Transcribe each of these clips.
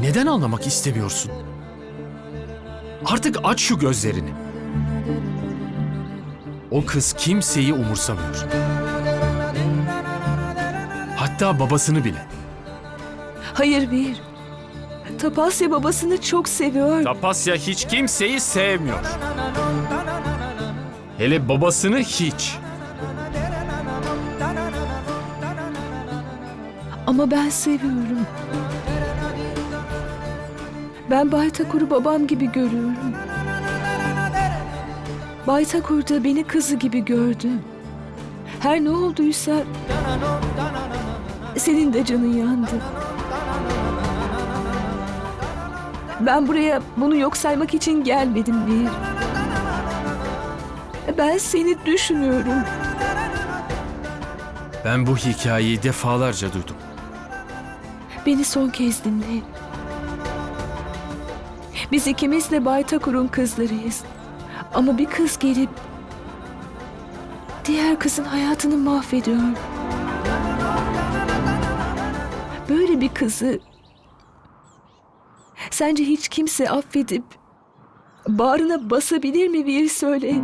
Neden anlamak istemiyorsun? Artık aç şu gözlerini. O kız kimseyi umursamıyor. Hatta babasını bile. Hayır Vir. Tapasya babasını çok seviyor. Tapasya hiç kimseyi sevmiyor. Hele babasını hiç. Ama ben seviyorum. Ben Baytakur'u babam gibi görüyorum. Baytakur da beni kızı gibi gördü. Her ne olduysa senin de canın yandı. Ben buraya bunu yok saymak için gelmedim bir. Ben seni düşünüyorum. Ben bu hikayeyi defalarca duydum. Beni son kez dinle. Biz ikimiz de Baytakur'un kızlarıyız. Ama bir kız gelip diğer kızın hayatını mahvediyor. Böyle bir kızı sence hiç kimse affedip bağrına basabilir mi bir söyle.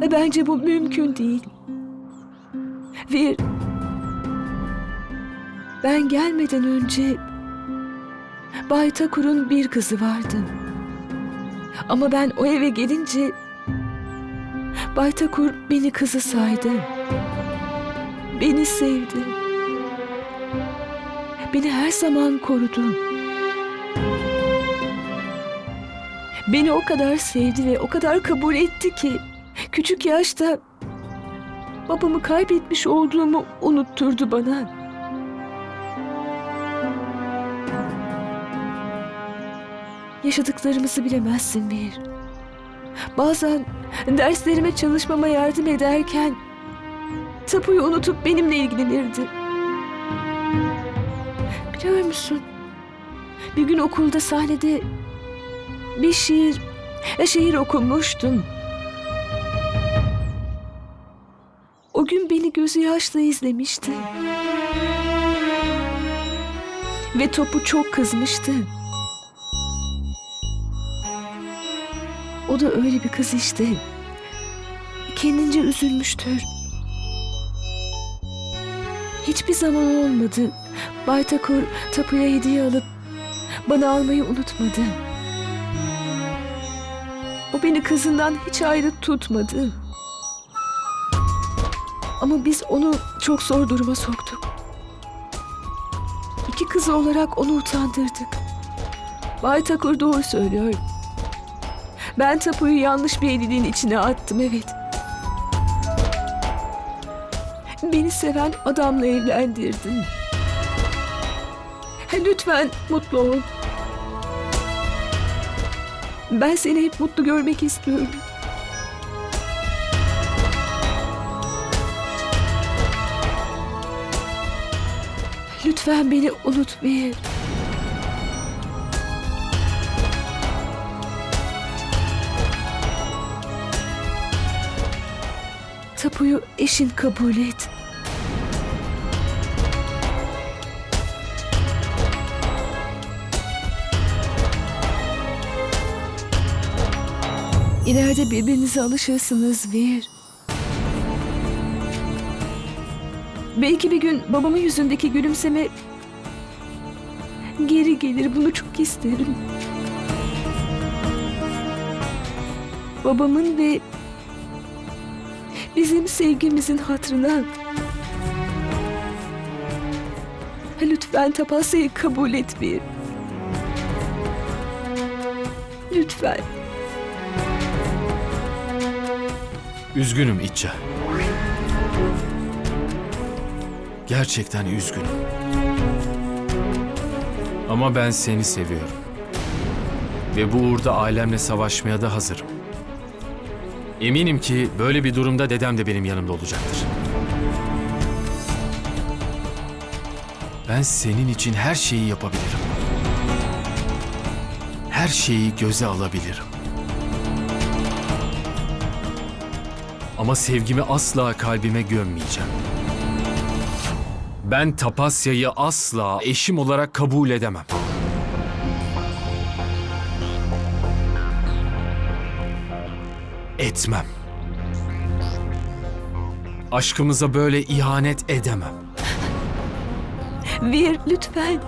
Ve bence bu mümkün değil. Bir ben gelmeden önce Bay Takur'un bir kızı vardı. Ama ben o eve gelince Bay Takur beni kızı saydı. Beni sevdi. Beni her zaman korudu. Beni o kadar sevdi ve o kadar kabul etti ki küçük yaşta babamı kaybetmiş olduğumu unutturdu bana. Yaşadıklarımızı bilemezsin bir. Bazen derslerime çalışmama yardım ederken tapuyu unutup benimle ilgilenirdi. Biliyor musun? Bir gün okulda sahnede bir şiir, e, şiir okumuştum. O gün beni gözü yaşla izlemişti. Ve topu çok kızmıştı. O da öyle bir kız işte. Kendince üzülmüştür. Hiçbir zaman olmadı. Baytakur tapuya hediye alıp bana almayı unutmadı. O beni kızından hiç ayrı tutmadı. Ama biz onu çok zor duruma soktuk. İki kızı olarak onu utandırdık. Baytakur doğru söylüyor. Ben tapuyu yanlış bir elinin içine attım evet. Beni seven adamla evlendirdim. Lütfen mutlu ol. Ben seni hep mutlu görmek istiyorum. Lütfen beni unut bir. Tapuyu eşin kabul et. İleride birbirinize alışırsınız Vir. Belki bir gün babamın yüzündeki gülümseme geri gelir. Bunu çok isterim. Babamın ve bizim sevgimizin hatırına. Lütfen Tapasya'yı kabul et bir. Lütfen. Üzgünüm İtça. Gerçekten üzgünüm. Ama ben seni seviyorum. Ve bu uğurda ailemle savaşmaya da hazırım. Eminim ki böyle bir durumda dedem de benim yanımda olacaktır. Ben senin için her şeyi yapabilirim. Her şeyi göze alabilirim. Ama sevgimi asla kalbime gömmeyeceğim. Ben Tapasya'yı asla eşim olarak kabul edemem. Etmem. Aşkımıza böyle ihanet edemem. Vir lütfen.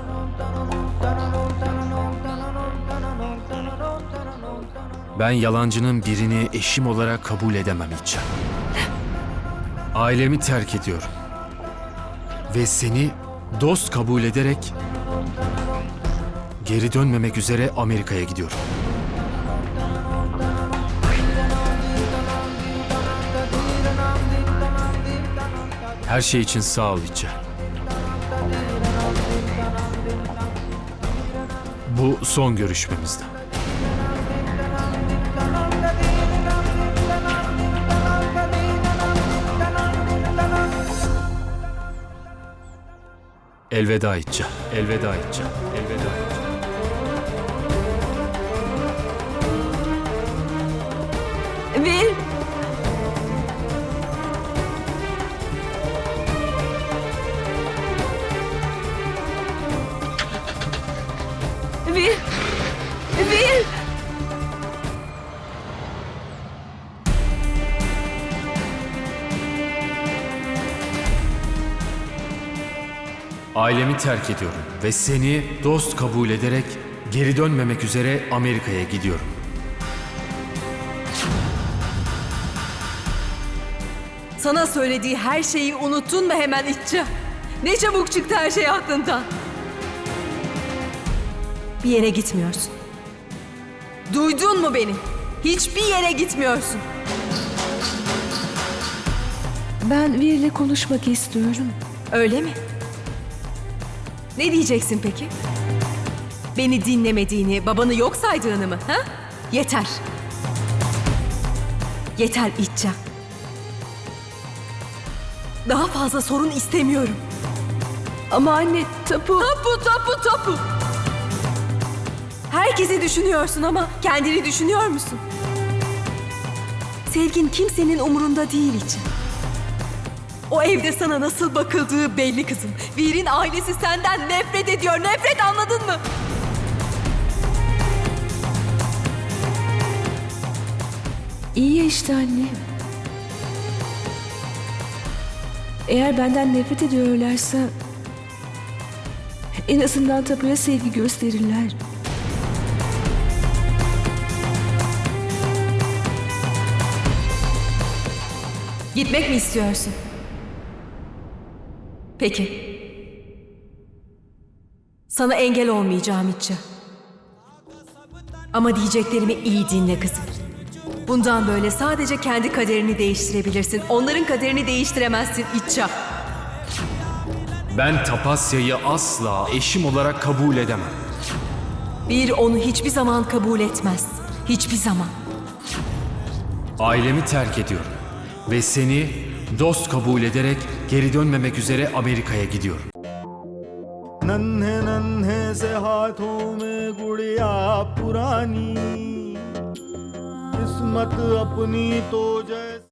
Ben yalancının birini eşim olarak kabul edemem hiç. Ailemi terk ediyorum. Ve seni dost kabul ederek geri dönmemek üzere Amerika'ya gidiyorum. Her şey için sağ ol İtçe. Bu son görüşmemizdi. Elveda İtçe. Elveda İtçe. Elveda İtçe. Vir. Vir. Vir. Ailemi terk ediyorum ve seni dost kabul ederek geri dönmemek üzere Amerika'ya gidiyorum. Sana söylediği her şeyi unuttun mu hemen İtça? Ne çabuk çıktı her şey aklından. Bir yere gitmiyorsun. Duydun mu beni? Hiçbir yere gitmiyorsun. Ben Vir'le konuşmak istiyorum. Öyle mi? Ne diyeceksin peki? Beni dinlemediğini, babanı yok saydığını mı? Ha? Yeter. Yeter İtça. Daha fazla sorun istemiyorum. Ama anne tapu... Tapu tapu tapu. Herkesi düşünüyorsun ama kendini düşünüyor musun? Sevgin kimsenin umurunda değil için. O evde sana nasıl bakıldığı belli kızım. Vir'in ailesi senden nefret ediyor. Nefret anladın mı? İyi ya işte anne. Eğer benden nefret ediyorlarsa... En azından tapuya sevgi gösterirler. Gitmek mi istiyorsun? Peki. Sana engel olmayacağım İtça. Ama diyeceklerimi iyi dinle kızım. Bundan böyle sadece kendi kaderini değiştirebilirsin. Onların kaderini değiştiremezsin İtça. Ben Tapasya'yı asla eşim olarak kabul edemem. Bir onu hiçbir zaman kabul etmez. Hiçbir zaman. Ailemi terk ediyorum ve seni dost kabul ederek geri dönmemek üzere Amerika'ya gidiyorum. नन्हे नन्हे से हाथों में गुड़िया पुरानी किस्मत अपनी तो जैसे